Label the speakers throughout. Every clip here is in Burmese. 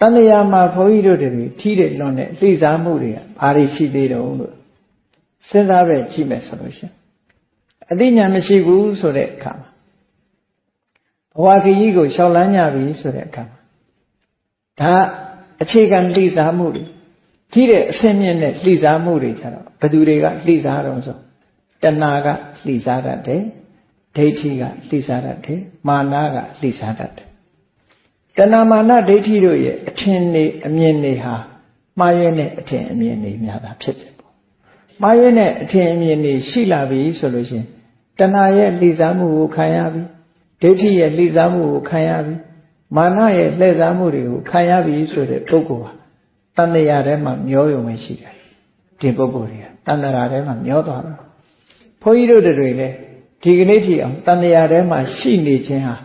Speaker 1: တဏှာမှာဘုန်းကြီးတို့တွေထီးတဲ့လွန်တဲ့လှိစားမှုတွေကဘာတွေရှိသေးတုံးလို့စဉ်းစားပဲကြည့်မယ်ဆိုလို့ရှိရင်အသိဉာဏ်မရှိဘူးဆိုတဲ့အခါမှာဘဝခရီးကိုရှောက်လန်းကြပြီဆိုတဲ့အခါမှာဒါအခြေခံလှိစားမှုတွေကြီးတဲ့အဆင့်မြင့်တဲ့လှိစားမှုတွေကြတော့ဘယ်သူတွေကလှိစားတော့ဆိုတဏှာကလှိစားတတ်တယ်ဒိဋ္ဌိကလှိစားတတ်တယ်မာနကလှိစားတတ်တယ် တဏမာနဒိဋ္ဌိတို့ရဲ့အထင်နေအမြင်တွေဟာမှားယွင်းတဲ့အထင်အမြင်တွေများတာဖြစ်တယ်ပေါ့မှားယွင်းတဲ့အထင်အမြင်တွေရှိလာပြီဆိုလို့ရှိရင်တဏရဲ့လှိစားမှုကိုခံရပြီဒိဋ္ဌိရဲ့လှိစားမှုကိုခံရပြီမာနရဲ့လှည့်စားမှုတွေကိုခံရပြီဆိုတဲ့ပုဂ္ဂိုလ်ဟာတဏှာထဲမှာမျောယုံပဲရှိတယ်ဒီပုဂ္ဂိုလ်တွေကတဏှာထဲမှာမျောသွားတော့ဘုန်းကြီးတို့တွေလည်းဒီကနေ့ထိအောင်တဏှာထဲမှာရှိနေခြင်းဟာ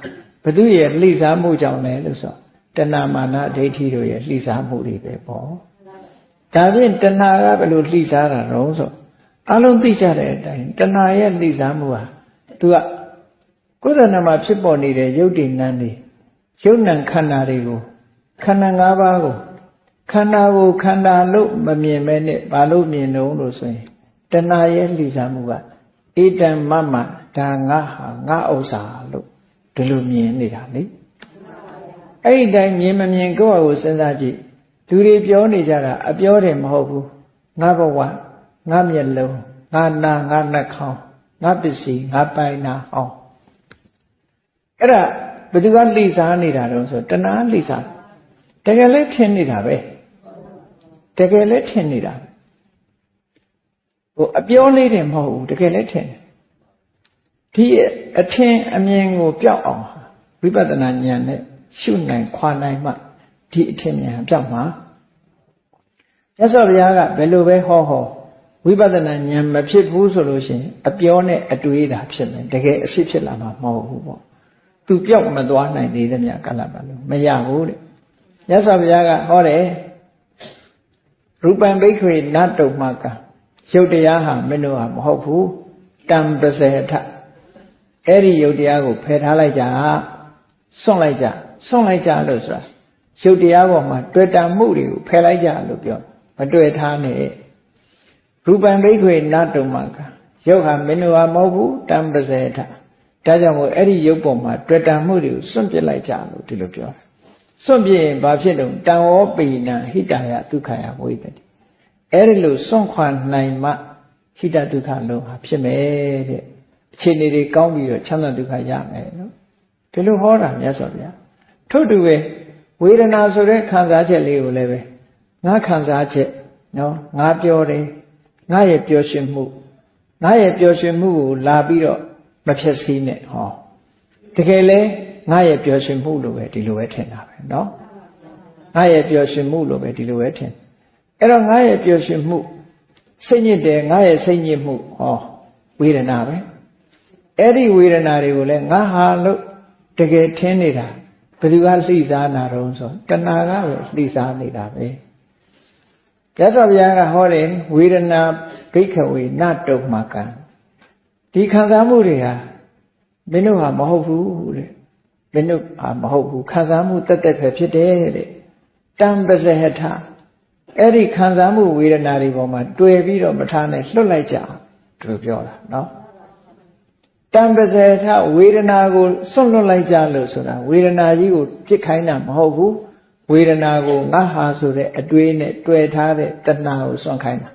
Speaker 1: ဘသူရဲ့လှိစားမှုကြောင့်လဲလို့ဆိုတဏမာနဒိဋ္ဌိတို့ရဲ့လှိစားမှုတွေပဲပေါ့ဒါဖြင့်တဏကဘယ်လိုလှိစားတာတော့ဆိုအလုံးသိကြတဲ့အတိုင်းတဏရဲ့လှိစားမှုဟာသူကကိုယ်တဏမှာဖြစ်ပေါ်နေတဲ့ရုပ်တည်နံတွေရုပ်နံခန္ဓာတွေကိုခန္ဓာ၅ပါးကိုခန္ဓာကိုခန္ဓာလို့မမြင်မဲနဲ့ဘာလို့မြင်တော့လို့ဆိုရင်တဏရဲ့လှိစားမှုကဣတံမမဒါငါဟာငါဥစ္စာလို့ ဒီလိုမြင်နေတာလေအဲ့ဒီတိုင်းမြင်မမြင်ကိုယ့်အကိုစဉ်းစားကြည့်လူတွေပြောနေကြတာအပြောတယ်မဟုတ်ဘူးငါဘဝငါမျက်လုံးငါနာငါနှာခေါင်းငါပစ္စည်းငါပိုင်နာဟောင်းအဲ့ဒါဘယ်သူကလိစားနေတာတော့ဆိုတဏှာလိစားတကယ်လဲထင်နေတာပဲတကယ်လဲထင်နေတာဟိုအပြောလေးတယ်မဟုတ်ဘူးတကယ်လဲထင်တယ် ဒီအထင်အမြင်ကိုပျောက်အောင်ဝိပဿနာဉာဏ်နဲ့ရှုနိုင်ခွာနိုင်မှဒီအထင်ဉာဏ်ပျောက်မှာမြတ်စွာဘုရားကဘယ်လိုပဲဟောဟောဝိပဿနာဉာဏ်မဖြစ်ဘူးဆိုလို့ရှိရင်အပြောနဲ့အတွေးတာဖြစ်မယ်တကယ်အစစ်ဖြစ်လာမှာမဟုတ်ဘူးပေါ့သူပျောက်မသွားနိုင်သေးသမျှကလပ်ပါလို့မရဘူးတဲ့မြတ်စွာဘုရားကဟောတယ်ရူပံဘိက္ခွေနတုံမကရုပ်တရားဟာမင်းတို့ဟာမဟုတ်ဘူးတံပစေထ အဲ့ဒီယုတ်တရားကိုဖယ်ထားလိုက်ကြစွန့်လိုက်ကြစွန့်လိုက်ကြလို့ဆိုတာယုတ်တရားပေါ်မှာတွေ့တာမှုတွေကိုဖယ်လိုက်ကြလို့ပြောမတွေ့ထားနဲ့ရူပံဘိက္ခွေနတုံမကယုတ်ဟာမင်းတို့ဟာမဟုတ်ဘူးတံပစေထဒါကြောင့်မို့အဲ့ဒီယုတ်ပေါ်မှာတွေ့တာမှုတွေကိုစွန့်ပစ်လိုက်ကြလို့ဒီလိုပြောတယ်စွန့်ပြရင်ဘာဖြစ်တုံတံဝောပိဏဟိတယဒုက္ခယဝိတတိအဲ့ဒီလိုစွန့်ခွာနိုင်မှဟိတဒုက္ခလုံးဟာဖြစ်မယ်တဲ့ အခြေအနေတွေကောင်းပြီးတော့ချမ်းသာဒုက္ခရမယ်နော်ဒီလိုဟောတာမြတ်စွာဘုရားထို့တူပဲဝေဒနာဆိုတဲ့ခံစားချက်လေးကိုလည်းပဲငါခံစားချက်နော်ငါပြောတယ်ငါရဲ့ပျော်ရွှင်မှုငါရဲ့ပျော်ရွှင်မှုကိုလာပြီးတော့မဖြစ်စည်းနဲ့ဟောတကယ်လဲငါရဲ့ပျော်ရွှင်မှုလို့ပဲဒီလိုပဲထင်တာပဲနော်ငါရဲ့ပျော်ရွှင်မှုလို့ပဲဒီလိုပဲထင်အဲ့တော့ငါရဲ့ပျော်ရွှင်မှုစိတ်ညစ်တယ်ငါရဲ့စိတ်ညစ်မှုဟောဝေဒနာပဲ အဲ့ဒီဝေဒနာတွေကိုလည်းငါဟာလို့တကယ်ထင်းနေတာဘယ်သူကလှိစားနာတော့ဆိုတဏှာကပဲလှိစားနေတာပဲရသော်ဘုရားကဟောတယ်ဝေဒနာဘိခဝေနတုံမကံဒီခံစားမှုတွေဟာမင်းတို့ဟာမဟုတ်ဘူးတဲ့မင်းတို့ဟာမဟုတ်ဘူးခံစားမှုတက်တက်ပဲဖြစ်တယ်တဲ့တံပဇဟထအဲ့ဒီခံစားမှုဝေဒနာတွေပေါ်မှာတွေ့ပြီးတော့မထားနဲ့လွတ်လိုက်ကြသူပြောတာနော် တံပဇေထဝေဒနာကိုစွန့်လွတ်လိုက်ကြလို့ဆိုတာဝေဒနာကြီးကိုပြစ်ခိုင်းတာမဟုတ်ဘူးဝေဒနာကိုငါဟာဆိုတဲ့အတွေးနဲ့တွေ့ထားတဲ့တဏှာကိုစွန့်ခိုင်းတာ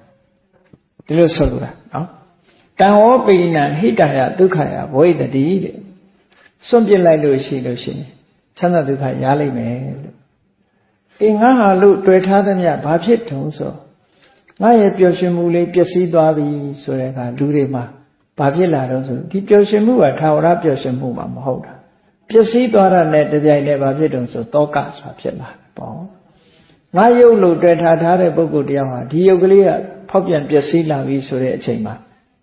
Speaker 1: ဒီလိုဆိုလိုတာနော်တံဝောပိဏဟိတယဒုက္ခယဘဝိတတိတဲ့စွန့်ပြစ်လိုက်လို့ရှိလို့ရှိရင်ချမ်းသာဒုက္ခရလိမ့်မယ်လို့အေးငါဟာလို့တွေ့ထားသမျှဘာဖြစ်တုံးဆိုငါရဲ့ပျော်ရွှင်မှုလေးပျက်စီးသွားပြီဆိုတဲ့အခါလူတွေမှာ ဘာဖြစ်လာတော့ဆိုဒီပျော်ရွှင်မှုကထာဝရပျော်ရွှင်မှုမှမဟုတ်တာပျက်စီးသွားတာနဲ့တပြိုင်တည်းဘာဖြစ်တုံဆိုတောကဆိုတာဖြစ်လာပေါ့ငါယုတ်လို့တွေ့ထားထားတဲ့ပုဂ္ဂိုလ်တရားဟာဒီယုတ်ကလေးကဖောက်ပြန်ပျက်စီးလာပြီဆိုတဲ့အချိန်မှာ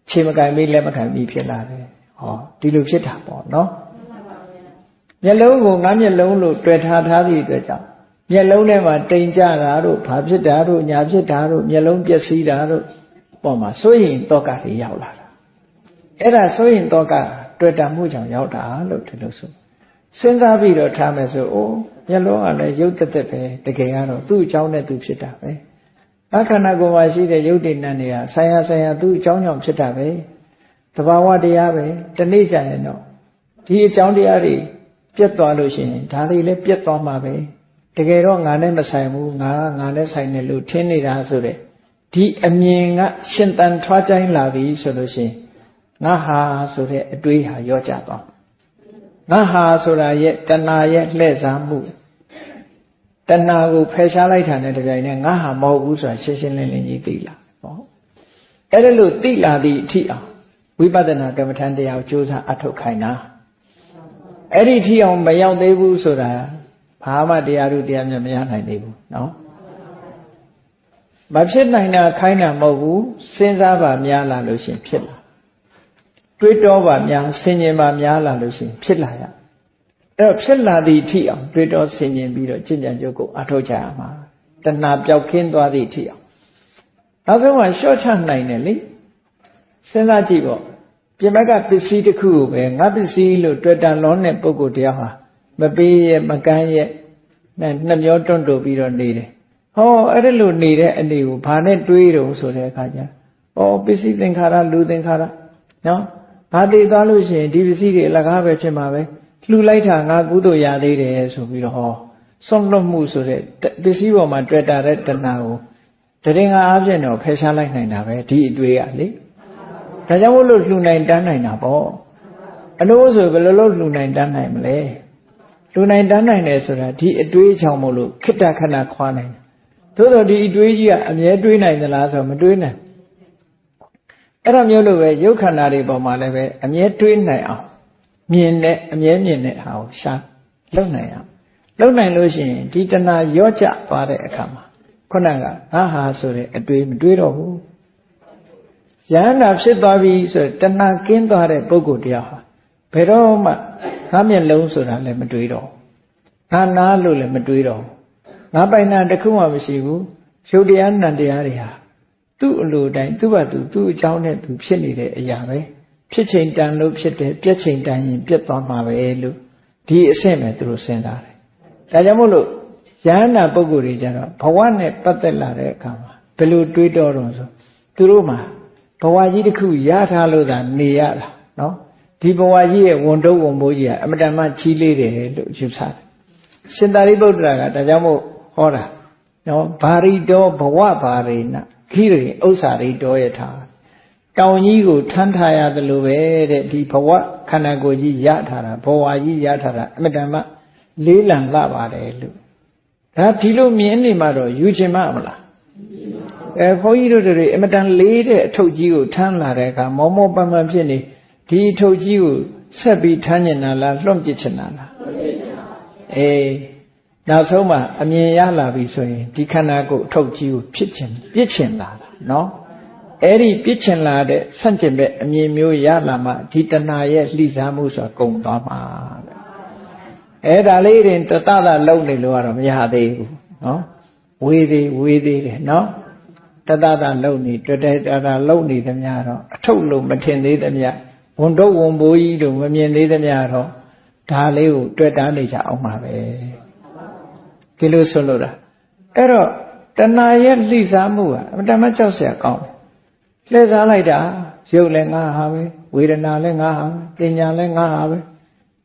Speaker 1: ခြေမကင်မေးလက်မကင်ပြီးဖြစ်လာတယ်ဟောဒီလိုဖြစ်တာပေါ့နော်မျက်လုံးကိုငါမျက်လုံးလို့တွေ့ထားထားသည့်အတွက်ကြောင့်မျက်လုံးထဲမှာတိမ်ကြတာတို့ဘာဖြစ်တာတို့ညာဖြစ်တာတို့မျက်လုံးပျက်စီးတာတို့ပေါ်မှာစိုးရင်တောကတွေရောက်လာတာ အဲ့ဒါစိုးရင်တောကတွေ့တာမှုကြောင့်ရောက်တာလို့ဒီလိုဆိုစဉ်းစားပြီးတော့ထားမယ်ဆိုအိုးမျက်လုံးကလည်းရုပ်တက်တက်ပဲတကယ်ကတော့သူ့အကြောင်းနဲ့သူဖြစ်တာပဲအခန္ဓာကိုယ်မှာရှိတဲ့ရုပ်တည်နံတွေကဆိုင်ရာဆိုင်ရာသူ့အကြောင်းကြောင့်ဖြစ်တာပဲတဘာဝတရားပဲတနေ့ကျရင်တော့ဒီအကြောင်းတရားတွေပြတ်သွားလို့ရှိရင်ဒါတွေလည်းပြတ်သွားမှာပဲတကယ်တော့ငါနဲ့မဆိုင်ဘူးငါငါနဲ့ဆိုင်တယ်လို့ထင်နေတာဆိုတဲ့ဒီအမြင်ကရှင်တန်ထွားကြိုင်းလာပြီဆိုလို့ရှိရင် ငါဟာဆိုတဲ့အတွေးဟာရော့ကျသွားငါဟာဆိုတာရဲ့တဏှာရဲ့လှည့်စားမှုတဏှာကိုဖယ်ရှားလိုက်တာနဲ့တပြိုင်နက်ငါဟာမဟုတ်ဘူးဆိုတာရှင်းရှင်းလင်းလင်းကြီးသိလာပေါ့အဲ့ဒါလို့သိလာသည့်အထိအောင်ဝိပဿနာကမ္မထံတရားကိုကြိုးစားအထုတ်ခိုင်းတာအဲ့ဒီထိအောင်မရောက်သေးဘူးဆိုတာဘာမှတရားတို့တရားမြတ်မရနိုင်သေးဘူးနော်မဖြစ်နိုင်တာခိုင်းတာမဟုတ်ဘူးစဉ်းစားပါများလာလို့ရှင်ဖြစ်လာ တွေးတောပါများဆင်ញင်ပါများလာလို့ရှင်ဖြစ်လာရအဲ့တော့ဖြစ်လာသည့်အထိအောင်တွေးတောဆင်ញင်ပြီးတော့ကျင့်ကြံကြုတ်ကိုအထောက်ကြရမှာတဏှာပျောက်ခင်းသွားသည့်အထိအောင်နောက်ဆုံးမှရှော့ချနိုင်တယ်လေစဉ်းစားကြည့်ပေါ့ပြင်ဘက်ကပစ္စည်းတစ်ခုကိုပဲငါပစ္စည်းလို့တွေ့တန်လုံးတဲ့ပုဂ္ဂိုလ်တရားဟာမပေးရဲ့မကမ်းရဲ့နဲ့နှမျောတွန့်တူပြီးတော့နေတယ်ဟောအဲ့ဒါလို့နေတဲ့အနေကိုဘာနဲ့တွေးတော့ဆိုတဲ့အခါကျဩပစ္စည်းသင်္ခါရလူသင်္ခါရနော် ငါတည်သွားလို့ရှိရင်ဒီပစ္စည်းတွေအလကားပဲဖြစ်မှာပဲလှူလိုက်တာငါကုသိုလ်ရသေးတယ်ဆိုပြီးတော့ဟောစွန့်လွတ်မှုဆိုတဲ့ပစ္စည်းပေါ်မှာတွေ့တာတဲ့တဏှာကိုတရင်ငါအပြည့်တော့ဖယ်ရှားလိုက်နိုင်တာပဲဒီအတွေ့ရလေဒါကြောင့်မို့လို့လှူနိုင်တန်းနိုင်တာပေါ့အလို့ဆိုဘယ်လိုလုပ်လှူနိုင်တန်းနိုင်မလဲလှူနိုင်တန်းနိုင်တယ်ဆိုတာဒီအတွေးချောင်မို့လို့ခိတ္တခဏခွာနိုင်သို့တော့ဒီအတွေးကြီးကအမြဲတွေးနိုင်သလားဆိုတော့မတွေးနိုင် အဲ့ဒါမျိုးလိုပဲရုပ်ခန္ဓာတွေပေါ်မှာလည်းပဲအမြဲတွေးနိုင်အောင်မြင်တဲ့အမြဲမြင်တဲ့ဟာကိုရှာလုပ်နိုင်အောင်လုပ်နိုင်လို့ရှိရင်ဒီတဏှာရော့ကျသွားတဲ့အခါမှာခုနကငါဟာဆိုတဲ့အတွေးမတွေးတော့ဘူးယန္တာဖြစ်သွားပြီဆိုတဏှာကင်းသွားတဲ့ပုဂ္ဂိုလ်တရားဟာဘယ်တော့မှငါမျက်လုံးဆိုတာလည်းမတွေးတော့ငါနားလို့လည်းမတွေးတော့ငါပိုင်နာတစ်ခုမှမရှိဘူးရုပ်တရားနံတရားတွေဟာ သူ့အလိုတိုင်းသူ့ဘာသူသူ့အကြောင်းနဲ့သူဖြစ်နေတဲ့အရာပဲဖြစ်ချိန်တန်လို့ဖြစ်တယ်ပြက်ချိန်တန်ရင်ပြက်သွားမှာပဲလို့ဒီအဆင့်ပဲသူတို့စဉ်းစားတယ်ဒါကြောင့်မို့လို့ယန္နာပုဂ္ဂိုလ်တွေကြတော့ဘဝနဲ့ပတ်သက်လာတဲ့အခါမှာဘယ်လိုတွေးတော့တော့ဆိုသူတို့မှာဘဝကြီးတစ်ခုရထားလို့သာနေရတာနော်ဒီဘဝကြီးရဲ့ဝန်တုပ်ဝန်မိုးကြီးကအမတန်မှကြီးလေးတယ်လို့ယူဆတယ်ရှင်သာရိပုတ္တရာကဒါကြောင့်မို့ဟောတာနော်ဘာရိတောဘဝဘာရိန ခိရိဥစ္စာရိတောယထာတောင်ကြီးကိုထမ်းထားရသလိုပဲတဲ့ဒီဘဝခန္ဓာကိုယ်ကြီးရထားတာဘဝကြီးရထားတာအမတန်မှလေးလံလှပါတယ်လို့ဒါဒီလိုမြင်နေမှတော့ယူချင်မှမလားအဲဘုန်းကြီးတို့တွေအမတန်လေးတဲ့အထုပ်ကြီးကိုထမ်းလာတဲ့အခါမောမောပန်းပန်းဖြစ်နေဒီအထုပ်ကြီးကိုဆက်ပြီးထမ်းကျင်တာလားလွန့်ပစ်ချင်တာလားအေး နောက်ဆုံးမှအမြင်ရလာပြီဆိုရင်ဒီခန္ဓာကိုယ်အထုပ်ကြီးကိုဖြစ်ချင်ပြစ်ချင်လာတာနော်အဲ့ဒီပြစ်ချင်လာတဲ့ဆန့်ကျင်ဘက်အမြင်မျိုးရလာမှဒီတဏှာရဲ့လှိစားမှုဆိုတာကုန်သွားမှာတဲ့အဲ့ဒါလေးတင်တတတလုံနေလို့ကတော့မရသေးဘူးနော်ဝေးသေးဝေးသေးတယ်နော်တတတလုံနေတွတဲတတလုံနေသမျှတော့အထုပ်လို့မထင်သေးသမျှဝန်တော့ဝန်ဘိုးကြီးလို့မမြင်သေးသမျှတော့ဒါလေးကိုတွေ့တာနေကြအောင်ပါပဲ ဒီလိုဆိုလို့တာအဲ့တော့တဏှာရဲ့လှိစားမှုကအမှန်တမ်းကြောက်စရာကောင်းတယ်လှည့်စားလိုက်တာရုပ်လည်းငါဟာပဲဝေဒနာလည်းငါဟာပညာလည်းငါဟာပဲ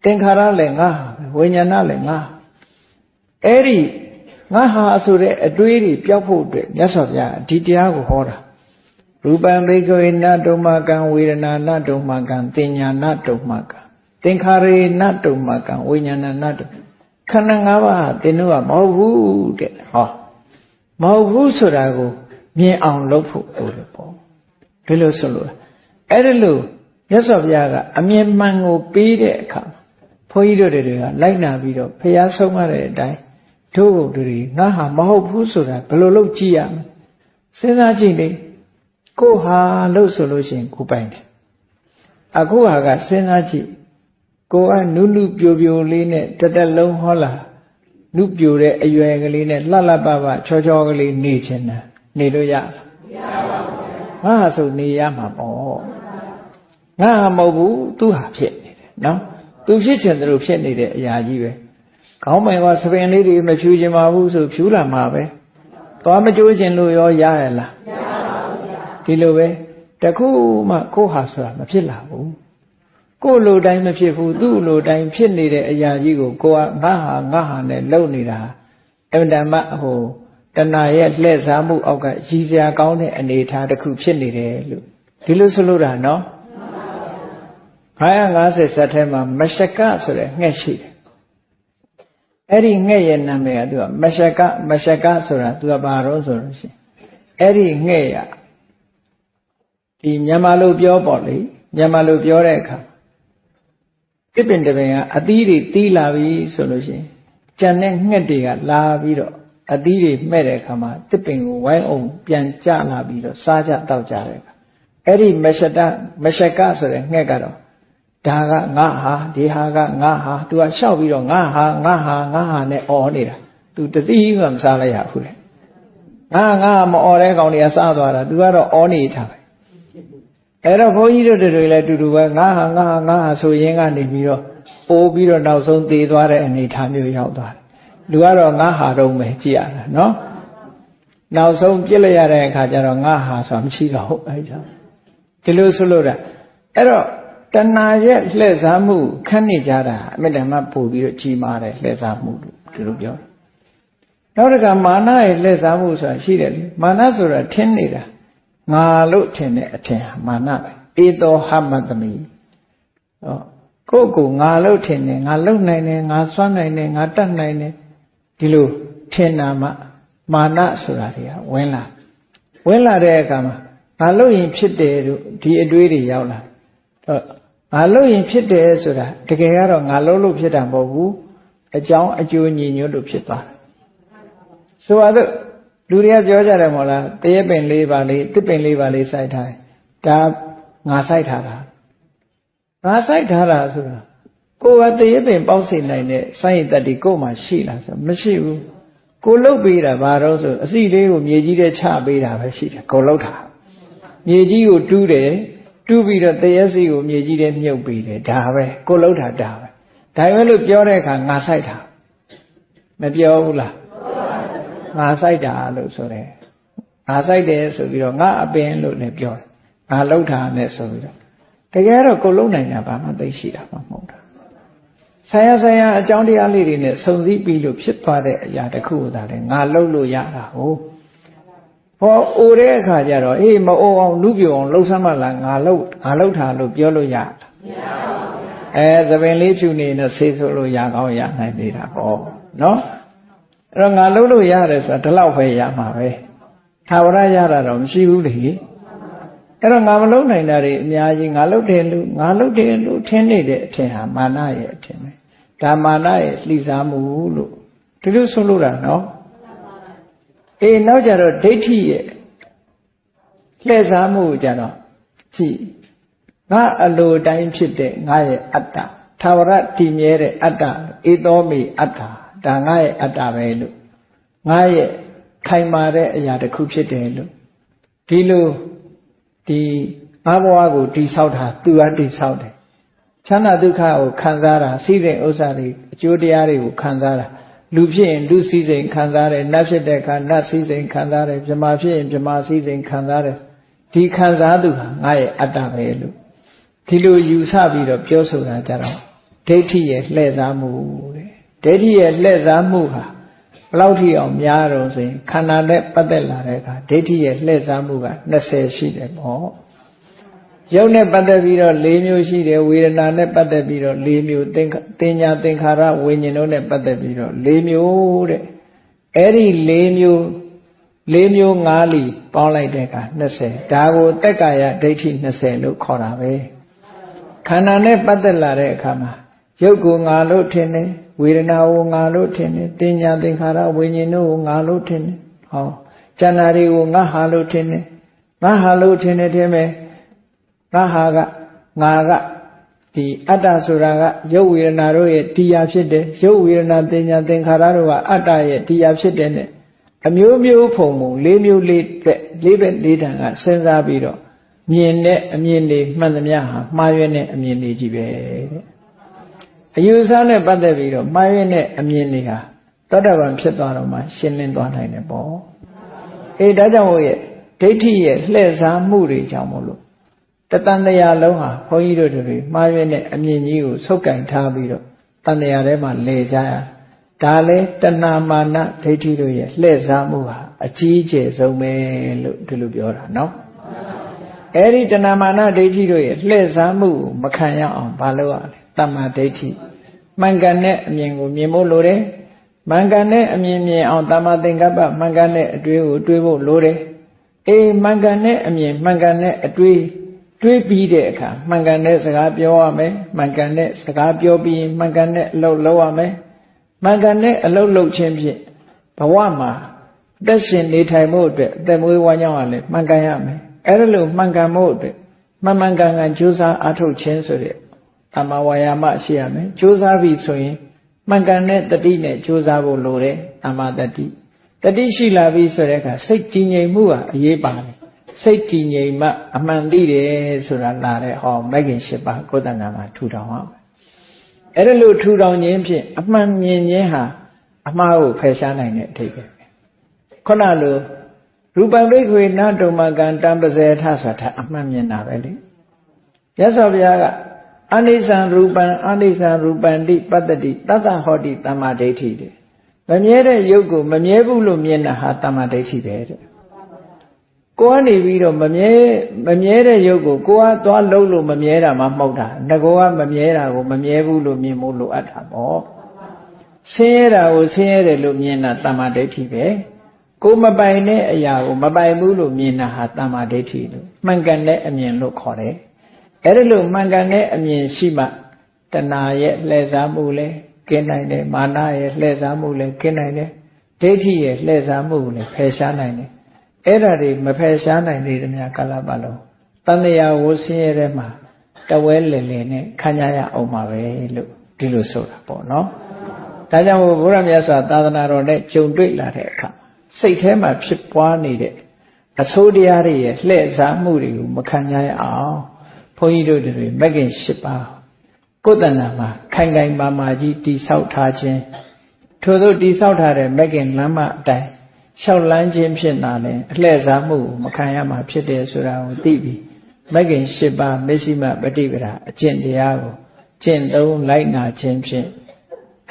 Speaker 1: သင်္ခါရလည်းငါဟာပဲဝိညာဏလည်းငါအဲ့ဒီငါဟာဆိုတဲ့အတွေးတွေပျောက်ဖို့အတွက်မြတ်စွာဘုရားဒီတရားကိုဟောတာရူပံဘိကဝေနတုမကံဝေဒနာနတုမကံပညာနတုမကံသင်္ခါရေနတုမကံဝိညာဏနတုမကံ ခန္ဓာ၅ပါးသင်တို့ကမဟုတ်ဘူးတဲ့ဟောမဟုတ်ဘူးဆိုတာကိုမြင်အောင်လုပ်ဖို့လိုတယ်ပေါ့ဒီလိုဆိုလို့အဲ့ဒါလို့မြတ်စွာဘုရားကအမြင်မှန်ကိုပေးတဲ့အခါဘုန်းကြီးတို့တွေကလိုက်နာပြီးတော့ဖျားဆုံးရတဲ့အတိုင်းတို့တွေငါဟာမဟုတ်ဘူးဆိုတာဘယ်လိုလုပ်ကြည့်ရမလဲစဉ်းစားကြည့်လေကိုဟာလို့ဆိုလို့ရှိရင်ကိုပိုင်တယ်အခုဟာကစဉ်းစားကြည့် ကိုကနုနုပြိုပြိုလေးနဲ့တတက်လုံးဟောလာနုပြိုတဲ့အရွယ်ကလေးနဲ့လှလှပပချောချောကလေးနေချင်တာနေလို့ရလားမရပါဘူးငါဟာဆိုနေရမှာပေါ့ငါဟာမဟုတ်ဘူးသူဟာဖြစ်နေတယ်နော်သူဖြစ်ချင်တယ်လို့ဖြစ်နေတဲ့အရာကြီးပဲခေါင်းပိုင်ကသပင်လေးတွေမဖြူခြင်းပါဘူးဆိုဖြူလာမှာပဲသွားမကြိုးခြင်းလို့ရောရရလားမရပါဘူးဗျာဒီလိုပဲတခုမှကိုယ့်ဟာဆိုတာမဖြစ်လာဘူး ကိုယ်လိုတိုင်းမဖြစ်ဘူးသူ့လိုတိုင်းဖြစ်နေတဲ့အရာကြီးကိုကိုကငါဟာငါဟာနဲ့လုံနေတာအမှန်တမ်းဟိုတဏှာရဲ့လှည့်စားမှုအောက်ကရည်စရာကောင်းတဲ့အနေအထားတစ်ခုဖြစ်နေတယ်လို့ဒီလိုဆိုလို့တာနော်950ဇတ်ထဲမှာမရှကဆိုတဲ့ငှက်ရှိတယ်အဲ့ဒီငှက်ရဲ့နာမည်ကသူကမရှကမရှကဆိုတာသူကဘာတော့ဆိုလို့ရှိရင်အဲ့ဒီငှက်ရဒီမြန်မာလိုပြောပေါ့လေမြန်မာလိုပြောတဲ့အခါ တစ်ပင်တစ်ပင်ကအသီးတွေတီးလာပြီဆိုလို့ရှိရင်ကြံတဲ့ငှက်တွေကလာပြီးတော့အသီးတွေမှဲ့တဲ့အခါမှာတစ်ပင်ကိုဝိုင်းအောင်ပြန်ကျလာပြီးတော့စားကြတောက်ကြတယ်အဲ့ဒီမရှတမရှကဆိုတဲ့ငှက်ကတော့ဒါကငါဟာဒီဟာကငါဟာသူကလျှောက်ပြီးတော့ငါဟာငါဟာငါဟာနဲ့អော်နေတာသူတတိမှမစားလိုက်ရဘူးလေငါငါမអော်တဲ့ကောင်တွေကစားသွားတာသူကတော့អော်နေတာပဲ အဲ့တော့ဘုန်းကြီးတို့တွေလည်းအတူတူပဲငါဟာငါဟာငါဟာဆိုရင်ကနေပြီးတော့ပိုးပြီးတော့နောက်ဆုံးသေသွားတဲ့အနေအထားမျိုးရောက်သွားတယ်လူကတော့ငါဟာတော့မယ်ကြည်ရတာနော်နောက်ဆုံးပြစ်လိုက်ရတဲ့အခါကျတော့ငါဟာဆိုတာမရှိတော့ဘူးအဲကြောင့်ဒီလိုဆိုလို့တာအဲ့တော့တဏှာရဲ့လှည့်စားမှုခန့်နေကြတာအမြဲတမ်းပို့ပြီးတော့ကြီးမားတယ်လှည့်စားမှုလို့ဒီလိုပြောနောက်တစ်ခါမာနရဲ့လှည့်စားမှုဆိုတာရှိတယ်လေမာနဆိုတာထင်းနေတာ ငါလို့ထင်တဲ့အထင်ဟာမာနပဲဧတောဟမတမိဟောကိုယ့်ကိုငါလို့ထင်တယ်ငါလုံနိုင်တယ်ငါစွမ်းနိုင်တယ်ငါတတ်နိုင်တယ်ဒီလိုထင်တာမှမာနဆိုတာတွေကဝင်လာဝင်လာတဲ့အခါမှာငါလို့ရင်ဖြစ်တယ်တို့ဒီအတွေးတွေရောက်လာတော့ငါလို့ရင်ဖြစ်တယ်ဆိုတာတကယ်ကတော့ငါလို့လို့ဖြစ်တာမဟုတ်ဘူးအကြောင်းအကျိုးညီညွတ်လို့ဖြစ်သွားတယ်ဆိုတော့ လူတွေကပြောကြတယ်မို့လားတရက်ပင်လေးပါလေးတစ်ပင်လေးပါလေးစိုက်ထားတယ်ဒါငါစိုက်ထားတာငါစိုက်ထားတာဆိုတာကိုယ်ကတရက်ပင်ပေါက်စေနိုင်တဲ့စိုက်ရည်တက်ဒီကိုယ်မှာရှိလားဆိုမရှိဘူးကိုလှုပ်ပေးတာဘာတော့ဆိုအစီလေးကိုမြေကြီးထဲချပေးတာပဲရှိတယ်ကိုလှုပ်တာမြေကြီးကိုတူးတယ်တူးပြီးတော့တရက်စီကိုမြေကြီးထဲမြုပ်ပေးတယ်ဒါပဲကိုလှုပ်တာဒါပဲဒါပဲလို့ပြောတဲ့အခါငါစိုက်တာမပြောဘူးလား ငါစိုက်တာလို့ဆိုတယ်ငါစိုက်တယ်ဆိုပြီးတော့ငါအပင်လို့လည်းပြောတယ်ငါလှုပ်တာနဲ့ဆိုပြီးတော့တကယ်တော့ကိုလှုပ်နိုင်တာဘာမှသိရှိတာမှမဟုတ်တာဆရာဆရာအကြောင်းတရားလေးတွေနဲ့စုံစည်းပြီးလို့ဖြစ်သွားတဲ့အရာတစ်ခုသာလေငါလှုပ်လို့ရတာဟုတ်ဟောအိုတဲ့အခါကျတော့အေးမအိုအောင်လူပြအောင်လှုပ်ဆမ်းမလားငါလှုပ်ငါလှုပ်တာလို့ပြောလို့ရတာမရပါဘူးအဲသပင်လေးဖြူနေတော့ဆေးဆိုလို့ရကောင်းရနိုင်သေးတာဟောနော် အဲ့တော့ငါလှုပ်လို့ရတယ်ဆိုတာဒီလောက်ပဲရမှာပဲသာဝရရတာတော့မရှိဘူးလေအဲ့တော့ငါမလုံနိုင်တာတွေအများကြီးငါလုတ်တယ်လို့ငါလုတ်တယ်လို့ထင်နေတဲ့အထင်ဟာမာနရဲ့အထင်ပဲဒါမာနရဲ့လှိစားမှုလို့ဒီလိုဆိုလို့တာနော်အေးနောက်ကြတော့ဒိဋ္ဌိရဲ့လှည့်စားမှုကြတော့ကြည့်ငါအလိုတိုင်းဖြစ်တဲ့ငါရဲ့အတ္တသာဝရတည်မြဲတဲ့အတ္တဧသောမိအတ္တ ဒါငါရဲ့အတ္တပဲလို့ငါရဲ့ခိုင်မာတဲ့အရာတစ်ခုဖြစ်တယ်လို့ဒီလိုဒီငါဘဝကိုတိဆောက်တာသူကတိဆောက်တယ်ချမ်းသာဒုက္ခကိုခံစားတာစိစိမ်ဥစ္စာတွေအကျိုးတရားတွေကိုခံစားတာလူဖြစ်ရင်လူစိစိမ်ခံစားတယ်နတ်ဖြစ်တဲ့အခါနတ်စိစိမ်ခံစားတယ်မြမာဖြစ်ရင်မြမာစိစိမ်ခံစားတယ်ဒီခံစားသူဟာငါရဲ့အတ္တပဲလို့ဒီလိုယူဆပြီးတော့ပြောဆိုတာကြတော့ဒိဋ္ဌိရဲ့လှည့်စားမှုတဲ့ ဒိဋ္ဌိရဲ့လှည့်စားမှုဟာဘလောက်ထိအောင်များတော့ဆိုရင်ခန္ဓာနဲ့ပတ်သက်လာတဲ့အခါဒိဋ္ဌိရဲ့လှည့်စားမှုက20ရှိတယ်ပေါ့ရုပ်နဲ့ပတ်သက်ပြီးတော့၄မျိုးရှိတယ်ဝေဒနာနဲ့ပတ်သက်ပြီးတော့၄မျိုးသင်သင်ညာသင်္ခါရဝိညာဉ်တို့နဲ့ပတ်သက်ပြီးတော့၄မျိုးတဲ့အဲ့ဒီ၄မျိုး၄မျိုး၅လီပေါင်းလိုက်တဲ့အခါ20ဒါကိုတက်ကာယဒိဋ္ဌိ20လို့ခေါ်တာပဲခန္ဓာနဲ့ပတ်သက်လာတဲ့အခါမှာ ရုပ်ကိုငါလို့ထင်တယ်ဝေဒနာကိုငါလို့ထင်တယ်တင်ညာသင်္ခါရဝိညာဉ်တို့ကိုငါလို့ထင်တယ်ဟောကျန်တာတွေကိုငါဟာလို့ထင်တယ်ငါဟာလို့ထင်တယ်ထင်မယ်ငါဟာကငါကဒီအတ္တဆိုတာကရုပ်ဝေဒနာတို့ရဲ့တရားဖြစ်တယ်ရုပ်ဝေဒနာတင်ညာသင်္ခါရတို့ကအတ္တရဲ့တရားဖြစ်တယ်နဲ့အမျိုးမျိုးဖုံဖုံလေးမျိုးလေးပဲလေးပဲလေးတန်ကစဉ်းစားပြီးတော့မြင်တဲ့အမြင်တွေမှန်သမျှဟာမှားရွံ့တဲ့အမြင်တွေကြီးပဲတဲ့ အယူဆနဲ့ပတ်သက်ပြီးတော့မှားယွင်းတဲ့အမြင်တွေဟာသောတာပန်ဖြစ်သွားတော့မှရှင်းလင်းသွားနိုင်တယ်ပေါ့အေးဒါကြောင့်မို့ရဲ့ဒိဋ္ဌိရဲ့လှည့်စားမှုတွေကြောင့်မို့လို့တတန်တရားလုံးဟာဘုန်းကြီးတို့တွေမှားယွင်းတဲ့အမြင်ကြီးကိုဆုပ်ကင်ထားပြီးတော့တန်တရားထဲမှာလဲကြရဒါလဲတဏမာနဒိဋ္ဌိတို့ရဲ့လှည့်စားမှုဟာအကြီးအကျယ်ဆုံးပဲလို့ဒီလိုပြောတာနော်အဲ့ဒီတဏမာနဒိဋ္ဌိတို့ရဲ့လှည့်စားမှုကိုမခံရအောင်မလုပ်ရလဲတမ္မာဒိဋ္ဌိ မှန်ကန်တဲ့အမြင်ကိုမြင်ဖို့လိုတယ်မှန်ကန်တဲ့အမြင်မြင်အောင်တမ္မာသင်္ကပ္ပမှန်ကန်တဲ့အတွေးကိုတွေးဖို့လိုတယ်အေးမှန်ကန်တဲ့အမြင်မှန်ကန်တဲ့အတွေးတွေးပြီးတဲ့အခါမှန်ကန်တဲ့စကားပြောရမယ်မှန်ကန်တဲ့စကားပြောပြီးမှန်ကန်တဲ့အလုပ်လုပ်ရမယ်မှန်ကန်တဲ့အလုပ်လုပ်ခြင်းဖြင့်ဘဝမှာတက်ရှင်နေထိုင်မှုအတွက်အသက်မွေးဝမ်းကြောင်းရလဲမှန်ကန်ရမယ်အဲ့ဒါလို့မှန်ကန်မှုအတွက်မှန်မှန်ကန်ကန်ကြိုးစားအားထုတ်ခြင်းဆိုတဲ့ တမ္မာဝါယာမရှိရမယ်ကြိုးစားပြီဆိုရင်မှန်ကန်တဲ့တတိနဲ့ကြိုးစားဖို့လိုတယ်တမ္မာတတိတတိရှိလာပြီဆိုတဲ့အခါစိတ်တည်ငြိမ်မှုဟာအရေးပါတယ်စိတ်တည်ငြိမ်မှအမှန်သိတယ်ဆိုတာလာတဲ့ဟောမဂ်ခင်၈ပါးကိုယ်တဏ္ဍာမှာထူထောင်အောင်အဲ့ဒါလို့ထူထောင်ခြင်းဖြင့်အမှန်မြင်ခြင်းဟာအမှားကိုဖယ်ရှားနိုင်တဲ့အထိပ္ပယ်ပဲခုနလိုရူပံဘိက္ခွေနတုံမကံတံပဇေထဆိုတာအမှန်မြင်တာပဲလေရသော်ဘုရားက အနိစ္စံရူပံအနိစ္စံရူပန္တိပတ္တတိတတ္တဟောတိတမ္မာဒိဋ္ဌိတဲ့မမြဲတဲ့ရုပ်ကိုမမြဲဘူးလို့မြင်တာဟာတမ္မာဒိဋ္ဌိပဲတဲ့ကိုကနေပြီးတော့မမြဲမမြဲတဲ့ရုပ်ကိုကိုကသွားလုံးလို့မမြဲတာမှမဟုတ်တာငကောကမမြဲတာကိုမမြဲဘူးလို့မြင်ဖို့လိုအပ်တာပေါ့ဆင်းရဲတာကိုဆင်းရဲတယ်လို့မြင်တာတမ္မာဒိဋ္ဌိပဲကိုမပိုင်တဲ့အရာကိုမပိုင်ဘူးလို့မြင်တာဟာတမ္မာဒိဋ္ဌိလို့မှန်ကန်တဲ့အမြင်လို့ခေါ်တယ် အဲ့ဒါလို့မှန်ကန်တဲ့အမြင်ရှိမှတဏှာရဲ့လှည့်စားမှုလဲကင်းနိုင်တယ်မာနရဲ့လှည့်စားမှုလဲကင်းနိုင်တယ်ဒိဋ္ဌိရဲ့လှည့်စားမှုကိုလည်းဖယ်ရှားနိုင်တယ်အဲ့ဒါတွေမဖယ်ရှားနိုင်သေးတဲ့များကာလပတ်လုံးတန်တရားဝဆင်းရဲတဲ့မှာတဝဲလေလေနဲ့ခံရရအောင်ပါပဲလို့ဒီလိုဆိုတာပေါ့နော်ဒါကြောင့်ဘုရားမြတ်စွာသာသနာတော်နဲ့ကြုံတွေ့လာတဲ့အခါစိတ်ထဲမှာဖြစ်ပွားနေတဲ့အဆိုးတရားတွေရဲ့လှည့်စားမှုတွေကိုမခံရရအောင် ဘုန်းကြီးတို့တွေမဂ္ဂင်၈ပါးကိုယ်တဏ္ဍာမှာခိုင်ခိုင်မာမာကြီးတိဆောက်ထားခြင်းထို့သောတိဆောက်ထားတဲ့မဂ္ဂင်လမ်းမအတိုင်းလျှောက်လန်းခြင်းဖြစ်တာလဲအလှည့်စားမှုမခံရမှာဖြစ်တယ်ဆိုတာကိုသိပြီးမဂ္ဂင်၈ပါးမစ္စည်းမပฏิပဒါအကျင့်တရားကိုကျင့်သုံးလိုက်နာခြင်းဖြင့်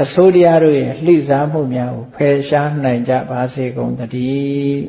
Speaker 1: အစိုးတရားတို့ရဲ့လှိစားမှုများကိုဖယ်ရှားနိုင်ကြပါစေကုန်သတည်း